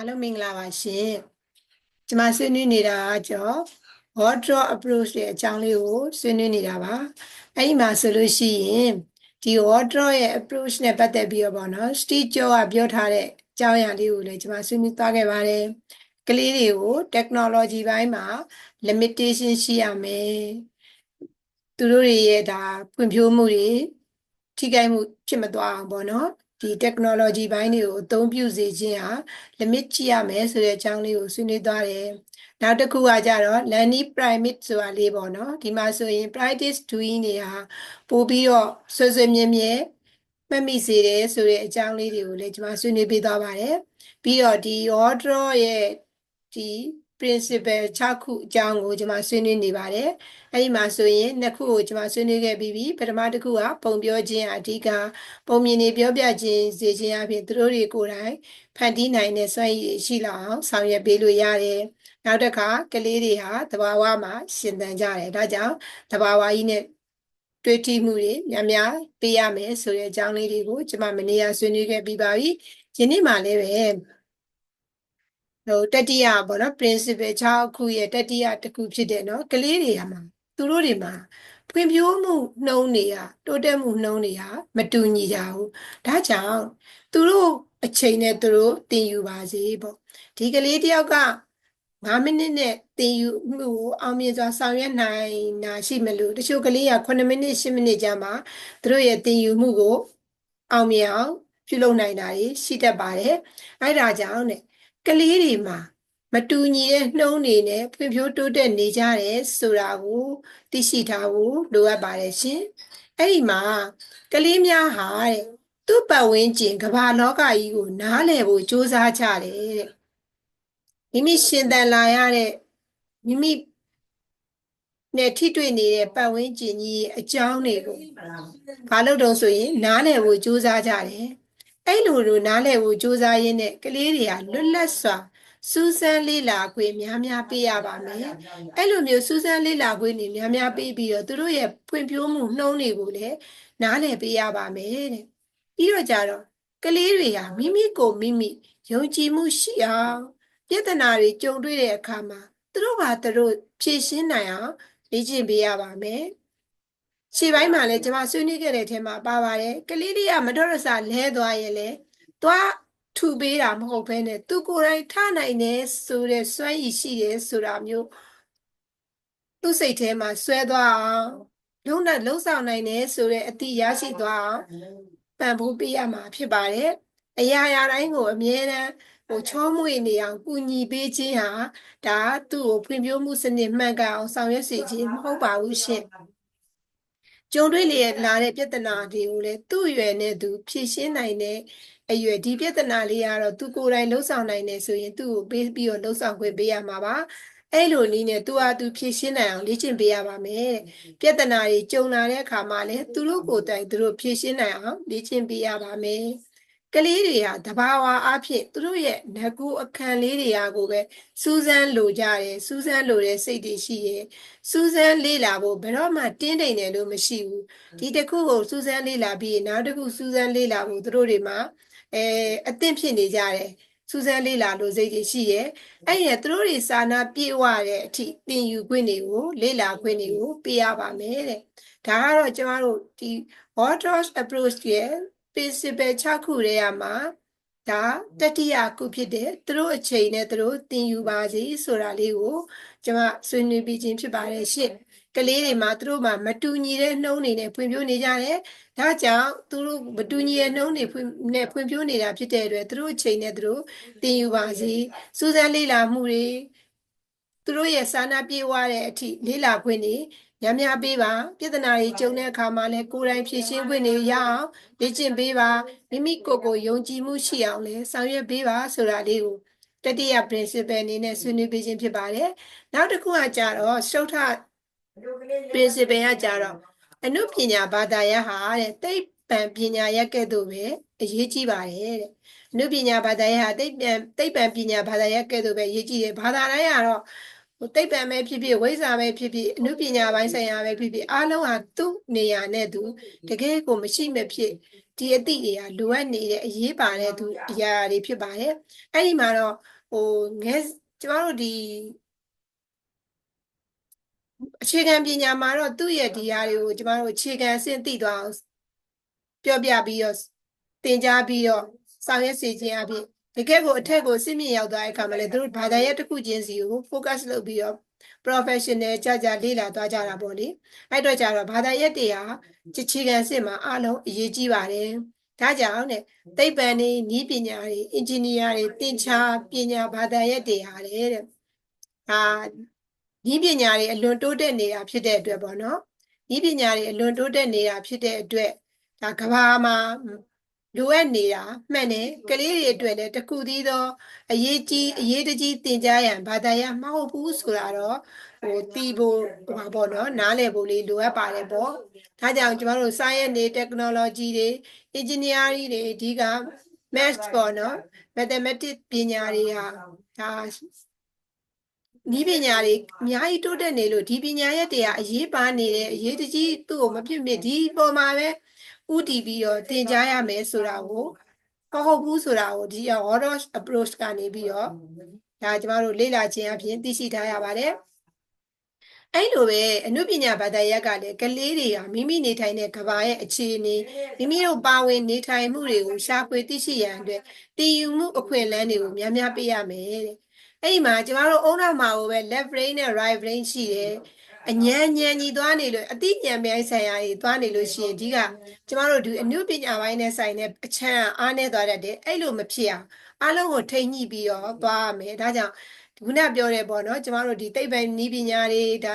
အားလုံးမင်္ဂလာပါရှင်ကျွန်မဆွေးနွေးနေတာကကျော် wardrobe approach ရဲ့အကြောင်းလေးကိုဆွေးနွေးနေတာပါအဲ့ဒီမှာဆိုလို့ရှိရင်ဒီ wardrobe ရဲ့ approach နဲ့ပတ်သက်ပြီးတော့ပေါ့နော် Steve Jobs ကပြောထားတဲ့အကြောင်းအရာလေးကိုလည်းကျွန်မဆွေးနွေးသွားခဲ့ပါတယ်ကလေးတွေကို technology ဘိုင်းမှာ limitation ရှိရမယ်သူတို့တွေရဲ့ဒါဖွံ့ဖြိုးမှုတွေထိခိုက်မှုဖြစ်မသွားအောင်ပေါ့နော် ဒီ technology ဘိုင်းတွေကိုအသုံးပြုစေခြင်းဟာ limit ကြည့်ရမယ်ဆိုတဲ့အကြောင်းလေးကိုဆွေးနွေးသွားတယ်။နောက်တစ်ခုကကြတော့ learning primate ဆိုတာလေးပေါ့နော်။ဒီမှာဆိုရင် practice doing တွေဟာပို့ပြီးတော့ဆွေးဆွေးမြဲမြဲမှတ်မိစေတယ်ဆိုတဲ့အကြောင်းလေးတွေကိုလည်းကျွန်မဆွေးနွေးပေးသွားပါတယ်။ပြီးတော့ဒီ order ရဲ့ဒီ principle 6ခုအကြောင်းကိုကျွန်မဆွေးနွေးနေပါတယ်။အဲဒီမှာဆိုရင်နှစ်ခုကိုကျွန်မဆွေးနွေးခဲ့ပြီးပြီပထမတစ်ခုကပုံပြောခြင်းအဓိကပုံမြင်နေပြောပြခြင်းစေခြင်းအပြင်သူတို့တွေကိုယ်တိုင်ဖန်တီးနိုင်တဲ့စွမ်းရည်ရှိလောက်အောင်ဆောင်ရွက်ပေးလို့ရတယ်။နောက်တစ်ခါကလေးတွေဟာတဘာဝမှာရှင်သန်ကြတယ်။ဒါကြောင့်တဘာဝကြီးနဲ့တွေ့ထိမှုတွေများများပေးရမယ်ဆိုတဲ့အကြောင်းလေးတွေကိုကျွန်မမနေ့ကဆွေးနွေးခဲ့ပြီးပါပြီ။ယနေ့မှလည်းပဲ ဟိုတတိယပေါ့နော် principle 6ခုရဲ့တတိယတစ်ခုဖြစ်တယ်နော်ကလေးတွေမှာသူတို့တွေမှာဖွံ့ဖြိုးမှုနှုံးတွေကတိုးတက်မှုနှုံးတွေကမတူညီကြဘူးဒါကြောင့်သူတို့အချိန်နဲ့သူတို့သင်ယူပါစေပေါ့ဒီကလေးတယောက်က9မိနစ်နဲ့သင်ယူမှုကိုအောင်မြင်စွာဆောင်ရွက်နိုင်တာရှိမလို့တချို့ကလေးက9မိနစ်10မိနစ်ကြာမှသူတို့ရဲ့သင်ယူမှုကိုအောင်မြင်အောင်ပြုလုပ်နိုင်တာရှိတတ်ပါတယ်အဲဒါကြောင့်ね ကလေးတွေမှာမတူညီတဲ့နှုံးတွေနဲ့ဖွံ့ဖြိုးတိုးတက်နေကြတယ်ဆိုတာကိုသိရှိထားဖို့လိုအပ်ပါတယ်ရှင်။အဲ့ဒီမှာကလေးများဟာတဲ့သူ့ပတ်ဝန်းကျင်ကမ္ဘာလောကကြီးကိုနားလည်ဖို့ကြိုးစားကြတယ်တဲ့။မိမိရှင်သန်လာရတဲ့မိမိနဲ့ထိတွေ့နေတဲ့ပတ်ဝန်းကျင်ကြီးအကြောင်းတွေကိုဘာလို့တုံးဆိုရင်နားလည်ဖို့ကြိုးစားကြတယ် အဲ့လိုလိုနားလည်ဖို့ကြိုးစားရင်းနဲ့ကလေးတွေကလွတ်လပ်စွာစူးစမ်းလေးလာခွင့်များများပေးရပါမယ်အဲ့လိုမျိုးစူးစမ်းလေးလာခွင့်တွေများများပေးပြီးတော့သူတို့ရဲ့ဖွံ့ဖြိုးမှုနှုံးတွေကိုလည်းနားလည်ပေးရပါမယ်တဲ့ပြီးတော့ကြတော့ကလေးတွေဟာမိမိကိုမိမိယုံကြည်မှုရှိအောင်ပြဿနာတွေကြုံတွေ့တဲ့အခါမှာသူတို့ဘာသူတို့ဖြေရှင်းနိုင်အောင်လေ့ကျင့်ပေးရပါမယ် ရှေ့ပိုင်းမှာလည်းကျွန်မဆွေးနွေးခဲ့တဲ့အထက်မှာပါပါတယ်ကလေးလေးကမတော်ရစလဲသွားရင်လေသွားထူပေးတာမဟုတ်ဘဲနဲ့သူကိုယ်တိုင်ထနိုင်တယ်ဆိုတဲ့စွမ်းရည်ရှိတယ်ဆိုတာမျိုးသူ့စိတ်ထဲမှာဆွဲသွားအောင်လုံးနဲ့လုံးဆောင်နိုင်တယ်ဆိုတဲ့အတိရရှိသွားအောင်ပံ့ပိုးပေးရမှာဖြစ်ပါတယ်အရာရာတိုင်းကိုအမြဲတမ်းဟိုချောမွေ့နေအောင်ကူညီပေးခြင်းဟာဒါသူ့ကိုဖွံ့ဖြိုးမှုစနစ်မှန်ကန်အောင်ဆောင်ရွက်စေခြင်းမဟုတ်ပါဘူးရှင် ကြုံတွေ့လေလာတဲ့ပြဿနာတွေကိုလည်းသူ့အရွယ်နဲ့သူဖြေရှင်းနိုင်တဲ့အရွယ်ဒီပြဿနာလေးကတော့သူကိုယ်တိုင်လှုပ်ဆောင်နိုင်တယ်ဆိုရင်သူ့ကိုပေးပြီးတော့လှုပ်ဆောင်ခွင့်ပေးရမှာပါအဲ့လိုနည်းနဲ့သူဟာသူဖြေရှင်းနိုင်အောင်လေ့ကျင့်ပေးရပါမယ်ပြဿနာတွေကြုံလာတဲ့အခါမှာလည်းသူတို့ကိုယ်တိုင်သူတို့ဖြေရှင်းနိုင်အောင်လေ့ကျင့်ပေးရပါမယ် ကလေးတွေဟာတဘာဝအဖြစ်သူတို့ရဲ့ငကူအခန့်လေးတွေဟာကိုပဲစူးစမ်းလိုကြတယ်စူးစမ်းလိုတဲ့စိတ်တွေရှိရဲ့စူးစမ်းလေ့လာဖို့ဘယ်တော့မှတင်းတိမ်တယ်လို့မရှိဘူးဒီတစ်ခုကိုစူးစမ်းလေ့လာပြီးနောက်တစ်ခုစူးစမ်းလေ့လာဖို့သူတို့တွေမှာအဲအသင့်ဖြစ်နေကြတယ်စူးစမ်းလေ့လာလို့စိတ်တွေရှိရဲ့အဲ့ဒီသူတို့တွေစာနာပြေဝတဲ့အထိသင်ယူခွင့်တွေကိုလေ့လာခွင့်တွေကိုပေးရပါမယ်တဲ့ဒါကတော့ကျမတို့ဒီ Waters approach ရဲ့ principle 6ခုတည်းရမှာဒါတတိယခုဖြစ်တဲ့သူတို့အချိန်နဲ့သူတို့သင်ယူပါစေဆိုတာလေးကိုကျွန်မဆွေးနွေးပြီးခြင်းဖြစ်ပါတယ်ရှင့်ကလေးတွေမှာသူတို့မှာမတူညီတဲ့နှုံးတွေနဲ့ဖွံ့ဖြိုးနေကြတယ်ဒါကြောင့်သူတို့မတူညီတဲ့နှုံးတွေနဲ့ဖွံ့ဖြိုးနေတာဖြစ်တဲ့အတွက်သူတို့အချိန်နဲ့သူတို့သင်ယူပါစေစူးစမ်းလေ့လာမှုတွေသူတို့ရဲ့စာနာပြေဝတဲ့အထိလေ့လာခွင့်တွေ များများပေးပါပြဿနာတွေကြုံတဲ့အခါမှာလည်းကိုယ်တိုင်ဖြေရှင်းခွင့်တွေရအောင်လေ့ကျင့်ပေးပါမိမိကိုယ်ကိုယုံကြည်မှုရှိအောင်လည်းဆောင်ရွက်ပေးပါဆိုတာလေးကိုတတိယ principle အနေနဲ့ဆွေးနွေးပေးခြင်းဖြစ်ပါတယ်နောက်တစ်ခုကကြတော့ရှုထ principle ကကြတော့အနုပညာဘာသာရပ်ဟာတဲ့သိပ္ပံပညာရပ်ကဲ့သို့ပဲအရေးကြီးပါတယ်တဲ့အနုပညာဘာသာရပ်ဟာသိပ္ပံသိပ္ပံပညာဘာသာရပ်ကဲ့သို့ပဲအရေးကြီးတယ်ဘာသာတိုင်းကတော့ ဟိုသိပ္ပံပဲဖြစ်ဖြစ်ဝိဇ္ဇာပဲဖြစ်ဖြစ်အနုပညာပိုင်းဆိုင်ရာပဲဖြစ်ဖြစ်အားလုံးဟာသူ့နေရာနဲ့သူတကယ်ကိုမရှိမဖြစ်ဒီအသည့်တွေကလိုအပ်နေတဲ့အရေးပါတဲ့သူအရာတွေဖြစ်ပါတယ်အဲ့ဒီမှာတော့ဟိုငယ်ကျမတို့ဒီအခြေခံပညာမှာတော့သူ့ရဲ့ဒီဟာတွေကိုကျမတို့အခြေခံအဆင့်သိသွားအောင်ပြောပြပြီးတော့သင်ကြားပြီးတော့ဆောင်ရွက်စေခြင်းအပြင် တကယ်ကိုအထက်ကိုစစ်မြင့်ရောက်သွားတဲ့အခါမှာလည်းသူတို့ဘာသာရပ်တစ်ခုချင်းစီကို focus လုပ်ပြီးတော့ professional ကြကြလေ့လာသွားကြတာပေါ့လေအဲ့တော့ကြတော့ဘာသာရပ်တွေဟာအခြေခံစစ်မှာအလုံးအရေးကြီးပါတယ်ဒါကြောင့်တဲ့သိပ္ပံတွေဤပညာတွေအင်ဂျင်နီယာတွေသင်္ချာပညာဘာသာရပ်တွေဟာတဲ့အာဤပညာတွေအလွန်တိုးတက်နေတာဖြစ်တဲ့အတွက်ပေါ့နော်ဤပညာတွေအလွန်တိုးတက်နေတာဖြစ်တဲ့အတွက်ဒါကဘာမှာ လိုအပ်နေတာမှန်တယ်ကလေးတွေအတွက်လည်းတခုတည်းသောအရေးကြီးအရေးတကြီးသင်ကြားရန်ဘာသာရပ်မဟုတ်ဘူးဆိုတာတော့ဟိုတီးဖို့ဟိုပေါ့နော်နားလည်ဖို့လေးလိုအပ်ပါတယ်ပေါ့ဒါကြောင့်ကျမတို့ science တွေ technology တွေ engineering တွေအဓိက math ပေါ့နော် mathematics ပညာတွေဟာဒါဤပညာတွေအများကြီးတိုးတက်နေလို့ဒီပညာရက်တွေကအရေးပါနေတယ်အရေးတကြီးသူ့ကိုမဖြစ်မြစ်ဒီပေါ်မှာပဲ ဥတည်ပြီးတော့သင်ကြားရမယ်ဆိုတာကိုမဟုတ်ဘူးဆိုတာကိုဒီ Horos approach ကနေပြီးတော့ဒါကျမတို့လေ့လာခြင်းအပြင်သိရှိထားရပါတယ်အဲ့လိုပဲအနုပညာဘာသာရပ်ကလည်းကလေးတွေကမိမိနေထိုင်တဲ့ကဘာရဲ့အခြေအနေမိမိတို့ပါဝင်နေထိုင်မှုတွေကိုရှာဖွေသိရှိရန်အတွက်တည်ယူမှုအခွင့်အလမ်းတွေကိုများများပေးရမယ်တဲ့အဲ့ဒီမှာကျမတို့အုံနောက်မှာကိုပဲ left brain နဲ့ right brain ရှိတယ် အညံညံကြီးသွားနေလို့အတိညံပိုင်းဆိုင်ရာကြီးသွားနေလို့ရှိရင်ဒီကကျမတို့ဒီအနုပညာပိုင်းနဲ့ဆိုင်တဲ့အချမ်းအားနေသွားတတ်တယ်အဲ့လိုမဖြစ်အောင်အားလုံးကိုထိမ့်ညှိပြီးတော့သွားရမယ်ဒါကြောင့်ခုနပြောရဲပေါ့နော်ကျမတို့ဒီသိပ္ပံနည်းပညာတွေဒါ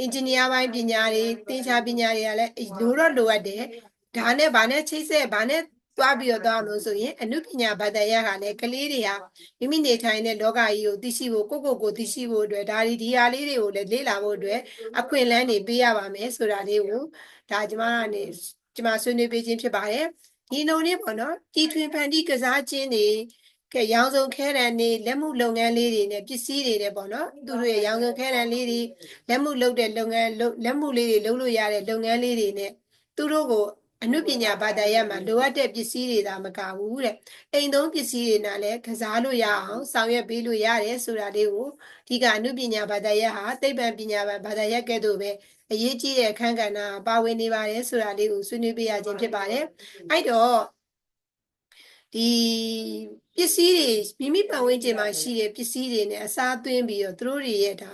အင်ဂျင်နီယာပိုင်းပညာတွေသင်္ချာပညာတွေကလည်းလိုတော့လိုအပ်တယ်ဒါနဲ့ဗာနဲ့ချိတ်ဆက်ဗာနဲ့ သွားပြီးတော့သွားလို့ဆိုရင်အနုပညာဘာသာရပ်ကလည်းကလေးတွေဟာမိမိနေထိုင်တဲ့လောကကြီးကိုသိရှိဖို့ကိုကိုကိုသိရှိဖို့အတွက်ဒါဒီဒီဟာလေးတွေကိုလည်းလေ့လာဖို့အတွက်အခွင့်အလမ်းတွေပေးရပါမယ်ဆိုတာလေးကိုဒါကျမကနေကျမဆွေးနွေးပေးခြင်းဖြစ်ပါတယ်ဒီလိုလေးပေါ့နော်တီထွင်ဖန်တီးကစားခြင်းတွေကဲရောင်စုံခဲတံနေလက်မှုလုပ်ငန်းလေးတွေနဲ့ပစ္စည်းတွေနဲ့ပေါ့နော်သူတို့ရဲ့ရောင်စုံခဲတံလေးတွေလက်မှုလုပ်တဲ့လုပ်ငန်းလက်မှုလေးတွေလုပ်လို့ရတဲ့လုပ်ငန်းလေးတွေနဲ့သူတို့ကို အနုပညာဘာသာရပ်မှာလိုအပ်တဲ့ပစ္စည်းတွေသာမကဘူးတဲ့အိမ်သုံးပစ္စည်းတွေနဲ့လည်းကစားလို့ရအောင်ဆောင်ရွက်ပေးလို့ရတယ်ဆိုတာလေးကိုဒီကအနုပညာဘာသာရပ်ဟာသိပ္ပံပညာဘာသာရပ်ကဲ့သို့ပဲအရေးကြီးတဲ့အခန်းကဏ္ဍပါဝင်နေပါတယ်ဆိုတာလေးကိုဆွေးနွေးပေးရခြင်းဖြစ်ပါတယ်အဲ့တော့ဒီပစ္စည်းတွေမိမိပတ်ဝန်းကျင်မှာရှိတဲ့ပစ္စည်းတွေနဲ့အစားသွင်းပြီးတော့သူတို့တွေရဲ့ဒါ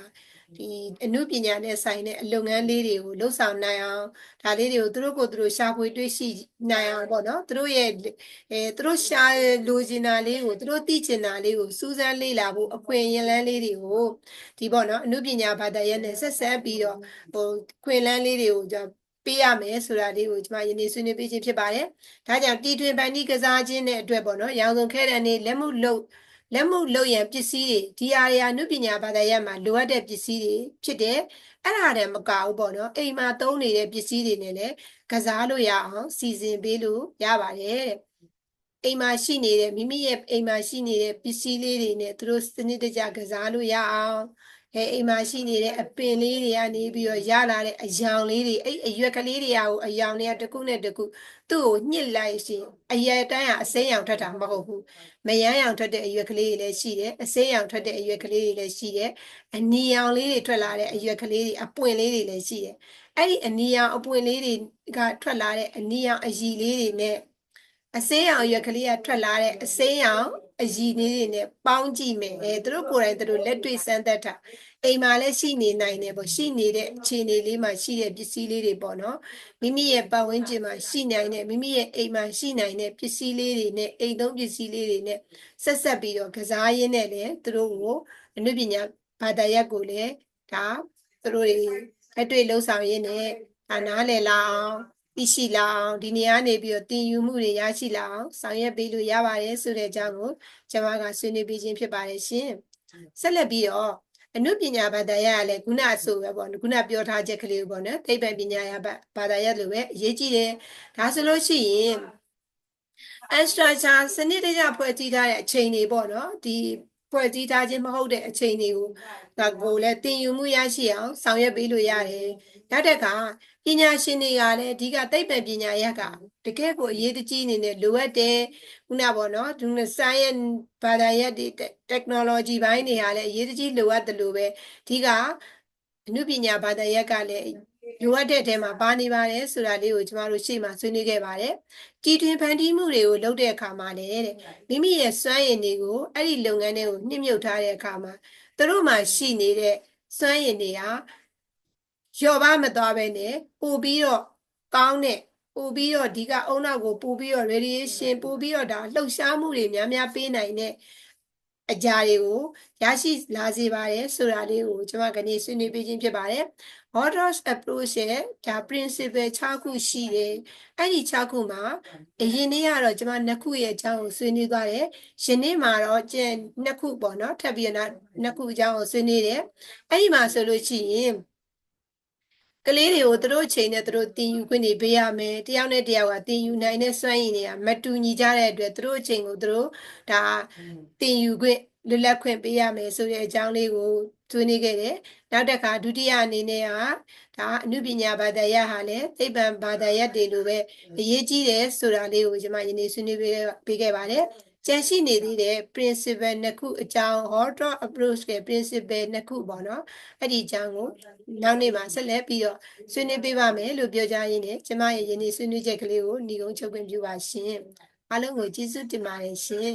ဒီအမှုပညာနဲ့ဆိုင်တဲ့အလုပ်ငန်းလေးတွေကိုလှုပ်ဆောင်နိုင်အောင်ဒါလေးတွေကိုသူတို့ကိုသူတို့ရှာဖွေတွေ့ရှိနိုင်အောင်ပေါ့နော်သူတို့ရဲ့အဲသူတို့ရှာလိုချင်တာလေးကိုသူတို့သိချင်တာလေးကိုစူးစမ်းလေ့လာဖို့အခွင့်အရေးလန်းလေးတွေကိုဒီပေါ့နော်အမှုပညာဘာသာရပ်နဲ့ဆက်ဆက်ပြီးတော့ဟိုခွင့်လန်းလေးတွေကိုじゃပေးရမယ်ဆိုတာလေးကိုကျွန်မယနေ့ဆွေးနွေးပေးခြင်းဖြစ်ပါတယ်။ဒါကြောင့်တီထွင်ပန်တီကစားခြင်းနဲ့အတွက်ပေါ့နော်။ရောင်စုံခဲတဲ့နေ့လက်မှုလုပ် လက်မှုလုပ်ရန်ပစ္စည်းတွေဒီအာရယာနုပညာဘာသာရပ်မှာလိုအပ်တဲ့ပစ္စည်းတွေဖြစ်တယ်အဲ့ဒါတည်းမကဘူးပေါ့နော်အိမ်မှာသုံးနေတဲ့ပစ္စည်းတွေနဲ့လည်းကစားလို့ရအောင်စီစဉ်ပေးလို့ရပါတယ်တဲ့အိမ်မှာရှိနေတဲ့မိမိရဲ့အိမ်မှာရှိနေတဲ့ပစ္စည်းလေးတွေနဲ့သူတို့စနစ်တကျကစားလို့ရအောင် အဲအိမ်မှာရှိနေတဲ့အပင်လေးတွေကနေပြီးတော့ရလာတဲ့အယောင်လေးတွေအဲ့အရွက်ကလေးတွေကကိုအယောင်တွေကတစ်ခုနဲ့တစ်ခုသူ့ကိုညှစ်လိုက်ရှင်အရွက်တိုင်းကအစိမ်းရောင်ထွက်တာမဟုတ်ဘူးမယမ်းရောင်ထွက်တဲ့အရွက်ကလေးတွေလည်းရှိတယ်အစိမ်းရောင်ထွက်တဲ့အရွက်ကလေးတွေလည်းရှိတယ်အနီရောင်လေးတွေထွက်လာတဲ့အရွက်ကလေးတွေအပွင့်လေးတွေလည်းရှိတယ်အဲ့ဒီအနီရောင်အပွင့်လေးတွေကထွက်လာတဲ့အနီရောင်အရည်လေးတွေနဲ့ အစိမ်းရောင်ရွက်ကလေးကထွက်လာတဲ့အစိမ်းရောင်အရည်လေးတွေနဲ့ပေါင်းကြည့်မယ်အဲသူတို့ကိုယ်တိုင်သူတို့လက်တွေ့စမ်းသပ်တာအိမ်မှာလည်းရှိနေနိုင်တယ်ပေါ့ရှိနေတဲ့အခြေအနေလေးမှာရှိတဲ့ပစ္စည်းလေးတွေပေါ့နော်မိမိရဲ့ပတ်ဝန်းကျင်မှာရှိနိုင်တဲ့မိမိရဲ့အိမ်မှာရှိနိုင်တဲ့ပစ္စည်းလေးတွေနဲ့အိမ်သုံးပစ္စည်းလေးတွေနဲ့ဆက်ဆက်ပြီးတော့ကစားရင်းနဲ့လည်းသူတို့ကိုအနုပညာဘာသာရပ်ကိုလည်းဒါသူတို့တွေအတွေ့လှုပ်ဆောင်ရင်းနဲ့ဒါနားလည်လာအောင် သိရှိလာအောင်ဒီနေရာနေပြီးတော့တင်ယူမှုတွေရရှိလာအောင်ဆောင်ရွက်ပေးလို့ရပါတယ်ဆိုတဲ့အကြောင်းကိုကျွန်မကဆွေးနွေးပေးခြင်းဖြစ်ပါတယ်ရှင်ဆက်လက်ပြီးတော့အနုပညာဘာသာရပ်ကလည်းခုနဆိုပဲပေါ့ခုနပြောထားချက်ကလေးပေါ့နော်သိပ္ပံပညာရဘာသာရပ်လိုပဲအရေးကြီးတယ်ဒါဆိုလို့ရှိရင် structure စနစ်တကျဖွဲ့စည်းထားတဲ့အချိန်တွေပေါ့နော်ဒီ ဖွဲ့စည်းထားခြင်းမဟုတ်တဲ့အချိန်တွေကိုဒါကိုလည်းသင်ယူမှုရရှိအောင်ဆောင်ရွက်ပေးလို့ရတယ်နောက်တစ်ခါပညာရှင်တွေကလည်းအဓိကသိပ္ပံပညာရပ်ကတကယ်ကိုအရေးတကြီးအနေနဲ့လိုအပ်တယ်ခုနပေါ့နော်ဒီ science ဘာသာရပ်တွေ technology ဘိုင်းတွေကလည်းအရေးတကြီးလိုအပ်တယ်လို့ပဲအဓိကအနုပညာဘာသာရပ်ကလည်း လိုအပ်တဲ့အထဲမှာပါနေပါတယ်ဆိုတာလေးကိုကျမတို့ရှေ့မှာဆွေးနွေးခဲ့ပါတယ်။တီထွင်ဖန်တီးမှုတွေကိုလုပ်တဲ့အခါမှာလည်းတဲ့မိမိရဲ့စွမ်းရည်တွေကိုအဲ့ဒီလုပ်ငန်းတွေကိုနှိမ့်မြုပ်ထားတဲ့အခါမှာသူတို့မှာရှိနေတဲ့စွမ်းရည်တွေဟာလျော့ပါမသွားပဲနဲ့ပို့ပြီးတော့ကောင်းတဲ့ပို့ပြီးတော့ဒီကအုံနောက်ကိုပို့ပြီးတော့ radiation ပို့ပြီးတော့ဒါလှုပ်ရှားမှုတွေများများပေးနိုင်တဲ့ အကြာတွေကိုရရှိလာစေပါတယ်ဆိုတာလေးကိုကျွန်မကနေ့ဆွေးနွေးပေးခြင်းဖြစ်ပါတယ်။ Hodros approach ရဲ့ဒါ principle 6ခုရှိတယ်။အဲ့ဒီ6ခုမှာအရင်နေ့ကတော့ကျွန်မနှစ်ခုရဲ့အကြောင်းကိုဆွေးနွေးသွားတယ်။ယနေ့မှာတော့ကျန်နှစ်ခုပေါ့နော်ထပ်ပြီးတော့နှစ်ခုအကြောင်းကိုဆွေးနွေးတယ်။အဲ့ဒီမှာဆိုလို့ရှိရင် ကလေးတွေကိုသူတို့ချိန်နဲ့သူတို့တင်ယူခွင့်တွေပေးရမယ်တယောက်နဲ့တယောက်ကတင်ယူနိုင်တဲ့စွမ်းရည်တွေကမတူညီကြတဲ့အတွက်သူတို့ချိန်ကိုသူတို့ဒါတင်ယူခွင့်လွတ်လပ်ခွင့်ပေးရမယ်ဆိုတဲ့အကြောင်းလေးကိုဆွေးနွေးခဲ့တယ်နောက်တစ်ခါဒုတိယအနေနဲ့ကဒါအနုပညာဘာသာရပ်ဟာလည်းသိပ္ပံဘာသာရပ်တွေလိုပဲအရေးကြီးတယ်ဆိုတာလေးကိုကျွန်မယနေ့ဆွေးနွေးပေးခဲ့ပါတယ် ကျန်ရှိနေသေးတဲ့ principle နှစ်ခုအကြောင်း order approach ရဲ့ principle နှစ်ခုပေါ့နော်အဲ့ဒီအကြောင်းကိုနောက်နေ့မှာဆက်လက်ပြီးတော့ဆွေးနွေးပေးပါမယ်လို့ပြောကြားရင်းနဲ့ကျမရဲ့ယနေ့ဆွေးနွေးချက်ကလေးကိုညီကုန်းချုပ်ခွင့်ပြုပါရှင်အားလုံးကိုကျေးဇူးတင်ပါတယ်ရှင်